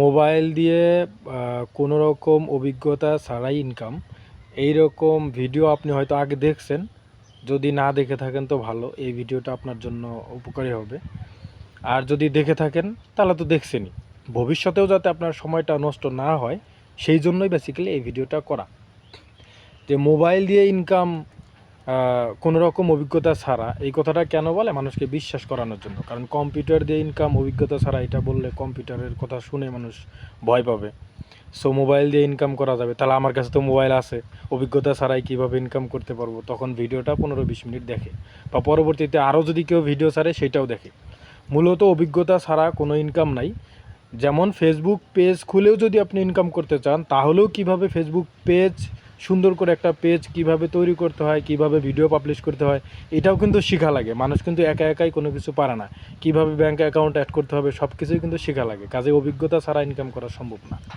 Mobile দিয়ে কোনো রকম অভিজ্ঞতা ছাড়াই ইনকাম এই রকম ভিডিও আপনি হয়তো আগে দেখছেন, যদি না দেখে থাকেন তো ভালো, এই ভিডিওটা আপনার জন্য উপকারী হবে। আর যদি দেখে থাকেন, তাহলে তো দেখছেনই। ভবিষ্যতেও যাতে আপনার সময়টা নষ্ট না হয়, সেই জন্যই বেসিক্যালি এই ভিডিওটা করা। যে মোবাইল দিয়ে ইনকাম কোনো রকম অভিজ্ঞতা ছাড়া এই কথাটা কেন বলে? মানুষকে বিশ্বাস করানোর জন্য। কারণ কম্পিউটার দিয়ে ইনকাম অভিজ্ঞতা ছাড়া এটা বললে কম্পিউটারের কথা শুনে মানুষ ভয় পাবে। সো মোবাইল দিয়ে ইনকাম করা যাবে। তাহলে আমার কাছে তো মোবাইল আছে। অভিজ্ঞতা ছাড়াই কীভাবে ইনকাম করতে পারব? তখন ভিডিওটা পনেরো বিশ মিনিট দেখে। বা পরবর্তীতে আরও যদি কেউ ভিডিও ছাড়ে, সেটাও দেখে। মূলত অভিজ্ঞতা ছাড়া কোনো ইনকাম নাই। যেমন ফেসবুক পেজ খুলেও যদি আপনি ইনকাম করতে চান, তাহলেও কীভাবে ফেসবুক পেজ সুন্দর করে একটা পেজ কীভাবে তৈরি করতে হয়, কীভাবে ভিডিও পাবলিশ করতে হয়, এটাও কিন্তু শেখা লাগে। মানুষ কিন্তু একা একাই কোনো কিছু পারে না। কীভাবে ব্যাঙ্ক অ্যাকাউন্ট অ্যাড করতে হবে সব কিছুই কিন্তু শেখা লাগে। কাজে অভিজ্ঞতা ছাড়া ইনকাম করা সম্ভব না।